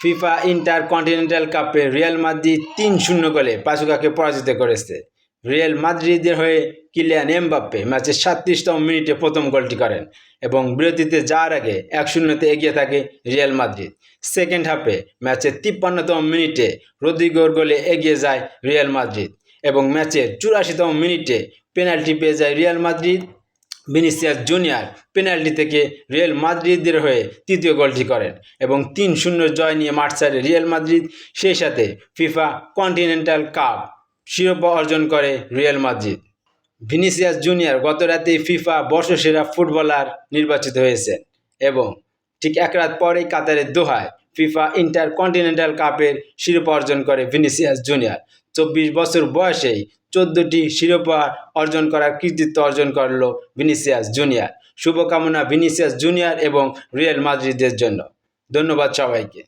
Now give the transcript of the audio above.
FIFA intercontinental কাপে Real Madrid তিন শূন্য গোলে পাচুকাকে পরাজিত করেছে। রিয়াল মাদ্রিদের হয়ে কিলিয়ান এমবাপ্পে ম্যাচের সাতত্রিশতম মিনিটে প্রথম গোলটি করেন এবং বিরতিতে যাওয়ার আগে এক শূন্যতে এগিয়ে থাকে রিয়াল মাদ্রিদ। সেকেন্ড হাফে ম্যাচের তিপ্পান্নতম মিনিটে রদ্রিগোর গোলে এগিয়ে যায় রিয়াল মাদ্রিদ এবং ম্যাচের চুরাশিতম মিনিটে পেনাল্টি পেয়ে যায় Real Madrid. Vinicius Junior penalty থেকে রিয়েল মাদ্রিদের হয়ে তৃতীয় গোলটি করেন এবং তিন শূন্য জয় নিয়ে মাঠ ছাড়ে রিয়াল মাদ্রিদ, সেই সাথে ফিফা কন্টিনেন্টাল কাপ শিরোপা অর্জন করে রিয়েল মাদ্রিদ। ভিনিসিয়াস জুনিয়র গত রাতেই ফিফা বর্ষসেরা ফুটবলার নির্বাচিত হয়েছেন এবং ঠিক এক রাত পরেই কাতারের দোহায় ফিফা ইন্টার কন্টিনেন্টাল কাপের শিরোপা অর্জন করে ভিনিসিয়াস জুনিয়র। চব্বিশ বছর বয়সেই চোদ্দোটি শিরোপা অর্জন করার কৃতিত্ব অর্জন করল ভিনিসিয়াস জুনিয়র। শুভকামনা ভিনিসিয়াস জুনিয়র এবং রিয়েল মাদ্রিদের জন্য। ধন্যবাদ সবাইকে।